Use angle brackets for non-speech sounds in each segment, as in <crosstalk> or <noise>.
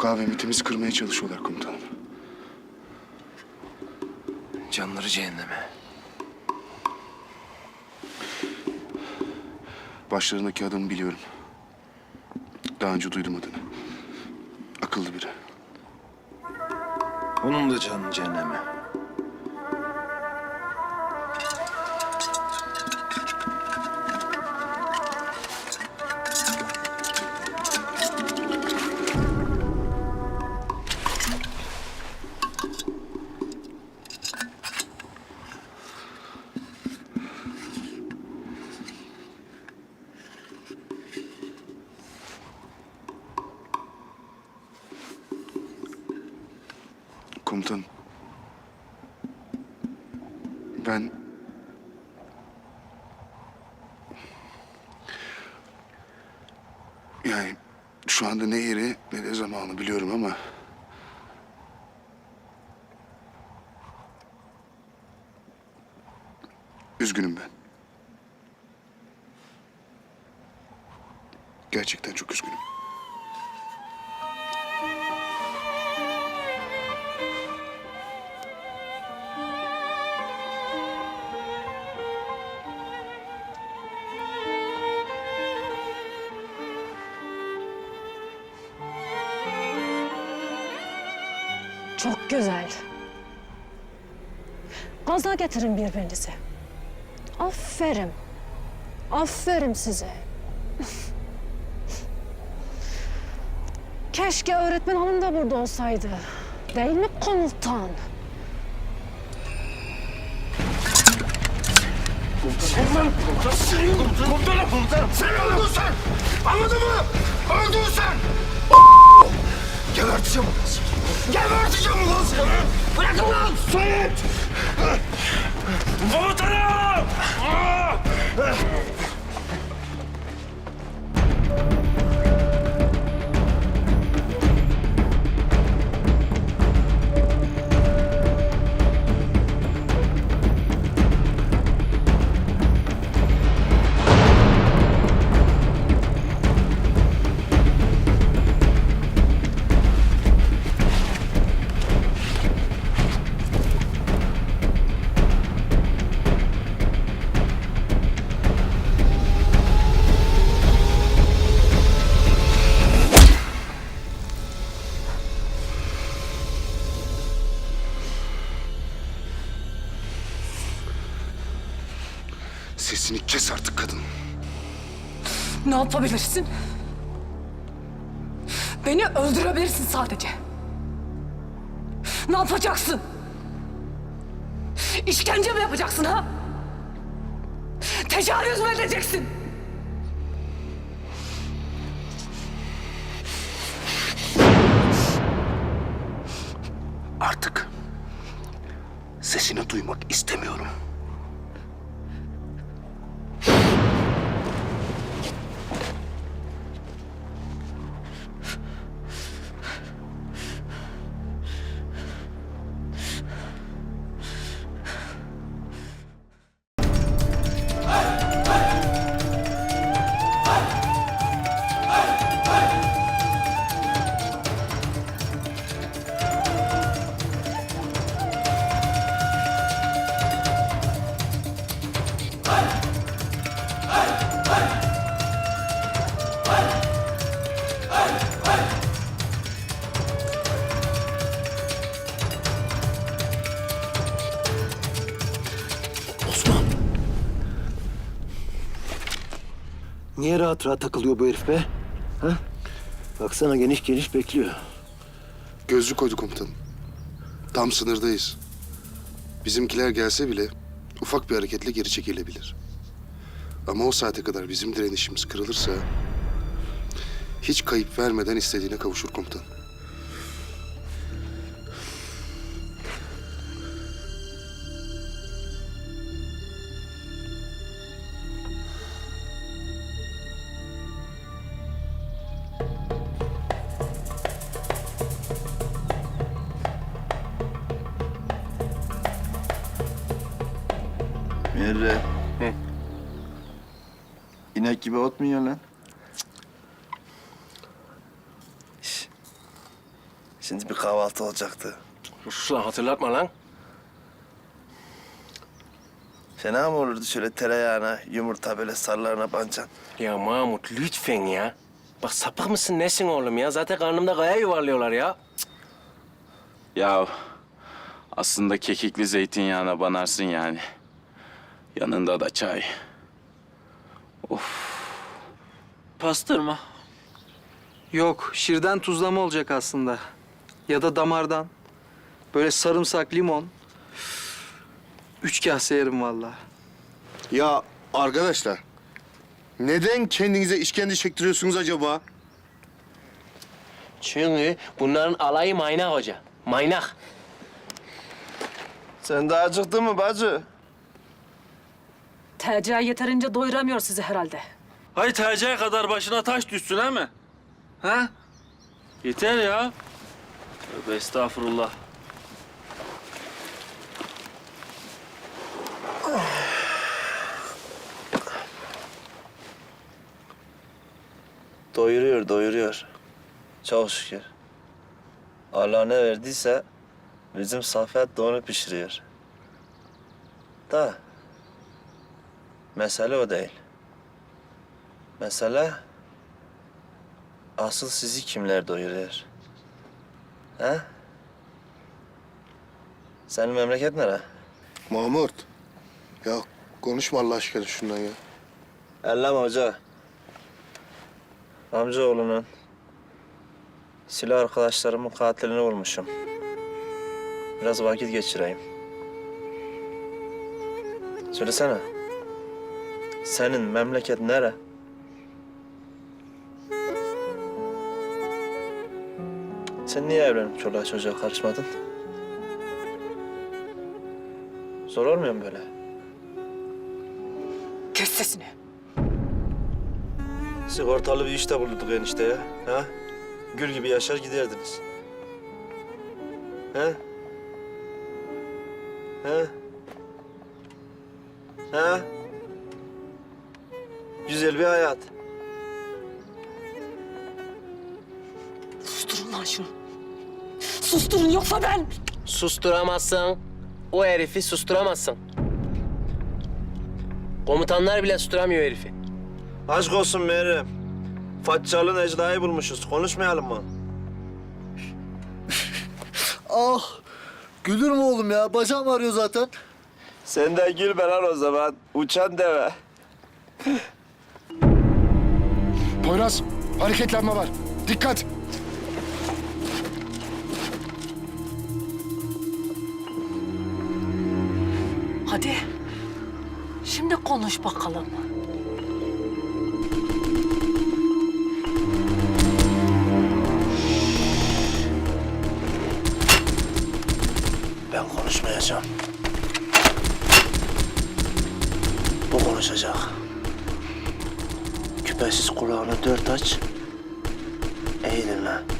Mukavemətimizi kırmaya çalışıyorlar komutanım. Canları cehenneme. Başlarındaki adamı biliyorum. Daha önce duydum adını. Akıllı biri. Onun da canı cehenneme. Komutanım. Ben... Yani şu anda ne yeri ne de zamanı biliyorum ama... Üzgünüm ben. Gerçekten çok üzgünüm. Çok güzel. Gaza getirin birbirinizi. Aferin. Aferin size. Keşke öğretmen hanım da burada olsaydı. Değil mi komutan? Sen öldün sen! Anladın mı? Öldün sen! Geberteceğim ulan seni! Geberteceğim ulan seni! Bırakın lan! Seyit! Komutanım! Kes artık kadın. Ne yapabilirsin? Beni öldürebilirsin sadece. Ne yapacaksın? İşkence mi yapacaksın ha? Tecavüz mü edeceksin? Artık sesini duymak istemiyorum. Rahat takılıyor bu herif be? Ha? Baksana geniş geniş bekliyor. Gözlük koydu komutanım. Tam sınırdayız. Bizimkiler gelse bile ufak bir hareketle geri çekilebilir. Ama o saate kadar bizim direnişimiz kırılırsa... ...hiç kayıp vermeden istediğine kavuşur komutan. Gibi ot mu yiyorsun lan? Şş. Şimdi bir kahvaltı olacaktı. Sus lan hatırlatma lan. Fena mı olurdu şöyle tereyağına, yumurta böyle sarılarına bancan? Ya Mahmut lütfen ya. Bak sapık mısın nesin oğlum ya? Zaten karnımda kaya yuvarlıyorlar ya. Ya aslında kekikli zeytinyağına banarsın yani. Yanında da çay. Pastırma. Yok, şirden tuzlama olacak aslında. Ya da damardan. Böyle sarımsak, limon. Üç kase yerim vallahi. Ya arkadaşlar. Neden kendinize işkence çektiriyorsunuz acaba? Çünkü bunların alayı maynak hoca. Maynak. Sen daha acıktın mı bacı? TC yeterince doyuramıyor sizi herhalde. Hay TC kadar başına taş düşsün ha mi? Ha? Yeter ya. Tövbe estağfurullah. Doyuruyor, doyuruyor. Çok şükür. Allah ne verdiyse bizim Safet de onu pişiriyor. Da mesele o değil. Mesele asıl sizi kimler doyuruyor? He? Senin memleket nere? Mahmut. Ya konuşma Allah aşkına şundan ya. Ellem hoca. Amcaoğlunun silah arkadaşlarımın katilini bulmuşum. Biraz vakit geçireyim. Söylesene. Senin memleket nere? Sen niye evlenip çoluğa çocuğa karışmadın? Zor olmuyor mu böyle? Kes sesini. Sigortalı bir işte bulduk enişte ya. Ha? Gül gibi yaşar giderdiniz. Ha? Ha? Ha? Yoksa ben... Susturamazsın. O herifi susturamazsın. Komutanlar bile susturamıyor herifi. Aşk olsun Meryem. Faccalı Necla'yı bulmuşuz. Konuşmayalım mı? <laughs> Ah! Gülür mü oğlum ya? Bacağım ağrıyor zaten. Sen de gülme lan o zaman. Uçan deve. Poyraz hareketlenme var. Dikkat. Hadi. Şimdi konuş bakalım. Ben konuşmayacağım. Bu konuşacak. Küpesiz kulağını dört aç. İyi dinle.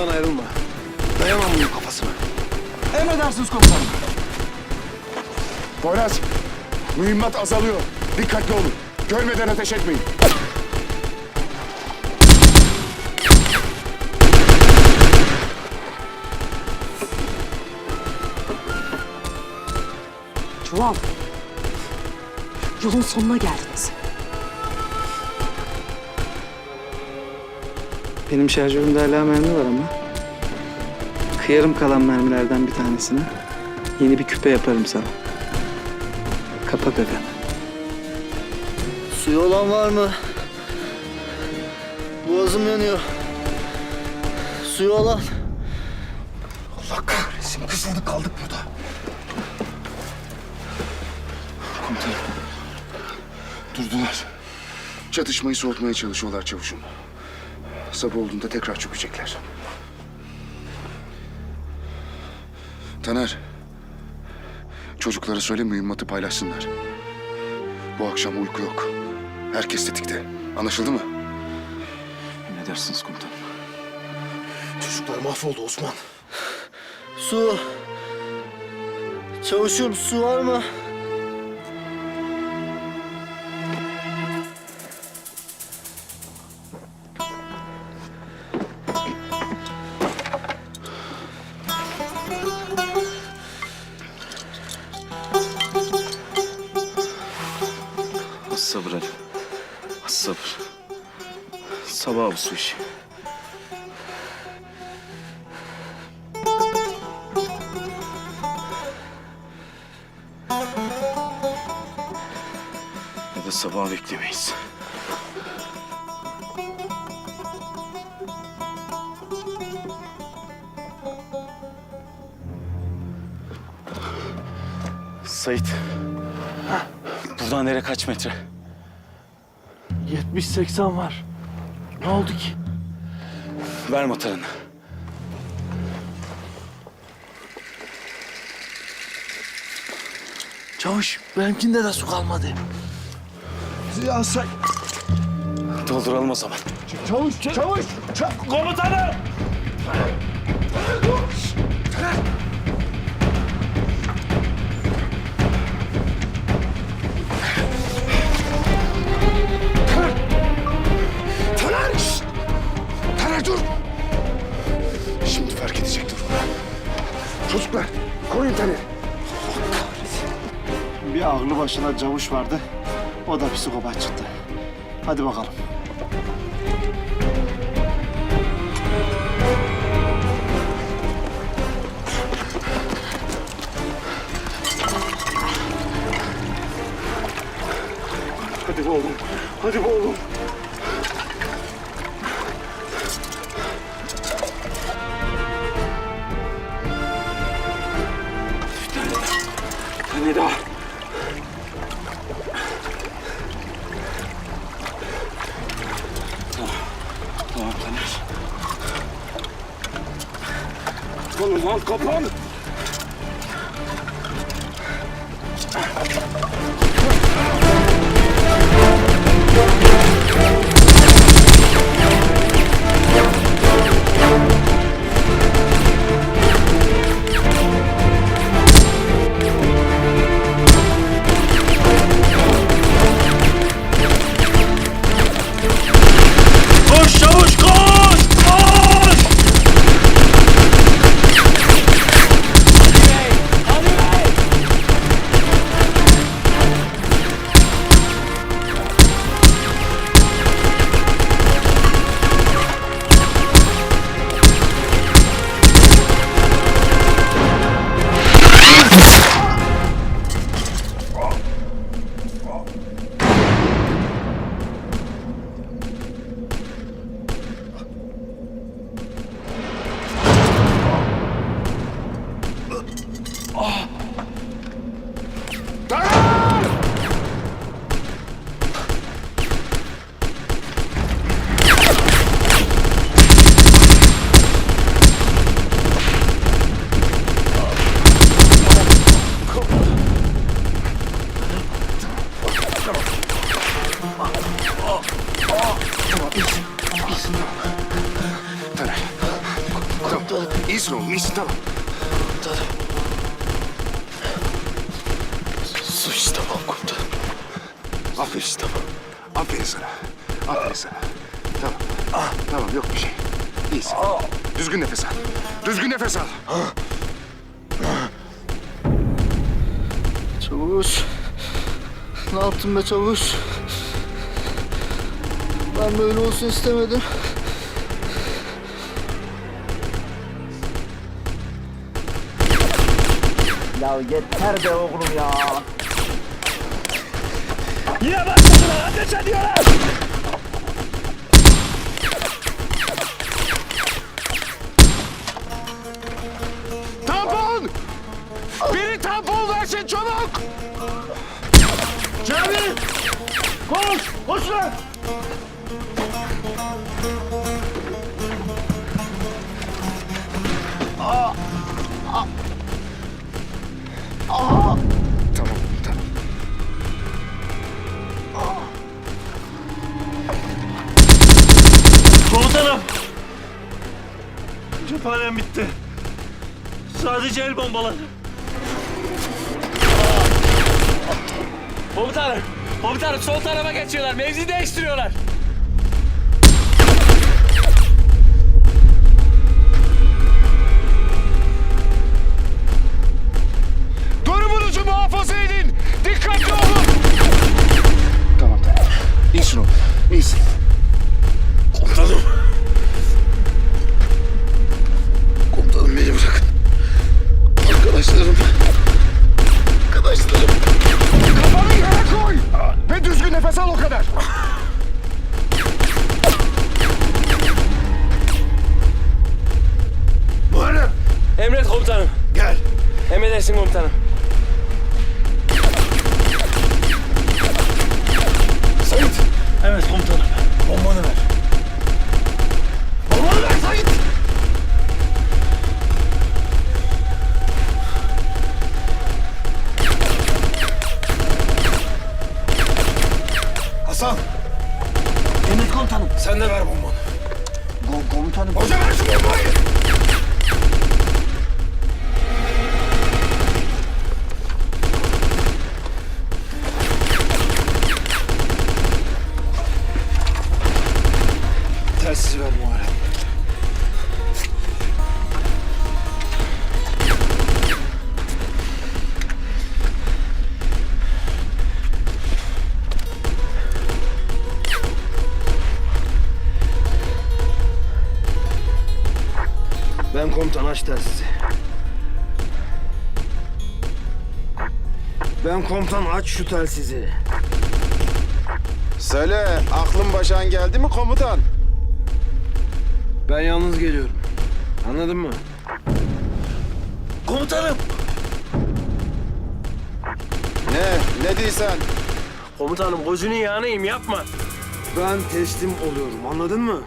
Yanından ayrılma. Dayamam bunun kafasına. Emredersiniz komutanım. Poyraz. Mühimmat azalıyor. Dikkatli olun. Görmeden ateş etmeyin. Çuval. Yolun sonuna geldiniz. Benim şarjörümde hala mermi var ama. Kıyarım kalan mermilerden bir tanesini. Yeni bir küpe yaparım sana. Kapak aga. Suyu olan var mı? Boğazım yanıyor. Suyu olan. Allah kahretsin. Kısıldık kaldık burada. Durdular. Çatışmayı soğutmaya çalışıyorlar çavuşum. Sabah olduğunda tekrar çökecekler. Taner. Çocuklara söyle mühimmatı paylaşsınlar. Bu akşam uyku yok. Herkes tetikte. Anlaşıldı mı? Emredersiniz komutanım. Çocuklar mahvoldu Osman. Su. Çavuşum su var mı? Su işi. Ya da sabah beklemeyiz. Sait. Buradan nereye kaç metre? 70-80 var. Ne oldu ki? Ver motorunu. Çavuş benimkinde de su kalmadı. Ya sen... Dolduralım o zaman. Çavuş, çavuş! Taner! Taner dur! Şimdi fark edecek durumu. Çocuklar koruyun Taner'i. Bir ağlı başına çavuş vardı. O da psikopat çıktı. Hadi bakalım. Hadi be oğlum. Hadi be oğlum. Taner. Tamam. İyisin oğlum iyisin tamam. Su iç tamam komutanım. Aferin tamam. Aferin sana. Aferin sana. Tamam. Ah, tamam yok bir şey. İyisin. Düzgün nefes al. Düzgün nefes al. Çavuş. Ne yaptın be çavuş? Ben böyle olsun istemedim. Ya yeter be oğlum ya. Tampon! Biri tampon versin çabuk! Cemil! Koş! Koş lan! Cephanem bitti. Sadece el bombaları. Komutanım. Komutanım sol tarafa geçiyorlar. Mevzi değiştiriyorlar. Durumunuzu muhafaza edin! Dikkatli olun! Tamam tamam. İnsin oğlum. İnsin. Komutanım. Komutanım Arkadaşlarım. Arkadaşlarım. Kafanı yere koy! Ve düzgün nefes al o kadar. Muharrem. Emret komutanım. Gel. Emredersin komutanım. Ko- komutanım. Hoca ver aç şu telsizi. Söyle, aklın başan geldi mi komutan? Ben yalnız geliyorum. Anladın mı? Komutanım. Ne? Ne diysen? Komutanım gözünün yanıyım yapma. Ben teslim oluyorum. Anladın mı?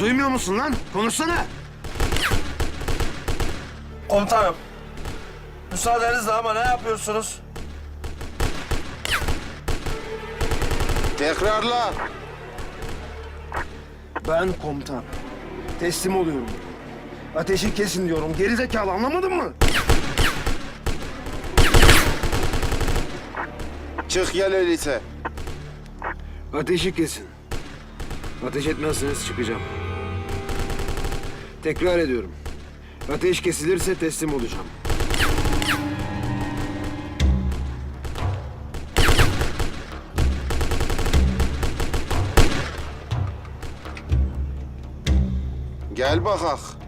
Duymuyor musun lan? Konuşsana. Komutanım. Müsaadenizle ama ne yapıyorsunuz? Tekrarla. Ben komutan. Teslim oluyorum. Ateşi kesin diyorum. Geri zekalı anlamadın mı? Çık gel öyleyse. Ateşi kesin. Ateş etmezseniz çıkacağım. Tekrar ediyorum. Ateş kesilirse teslim olacağım. Gel bakak.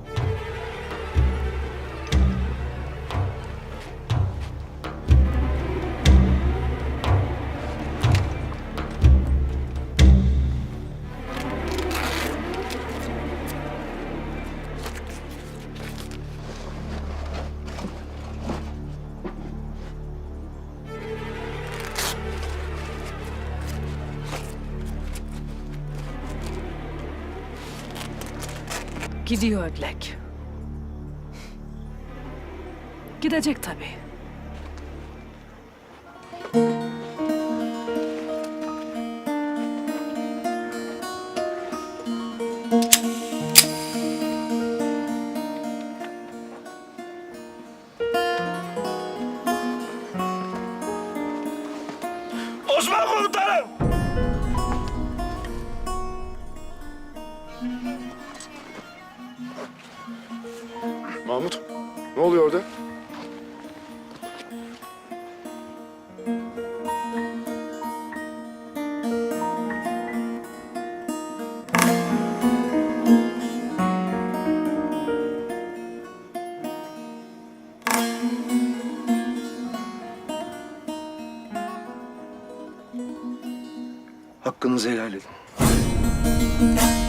Gidiyor ödlek. Gidecek tabii. Hakkınızı helal edin.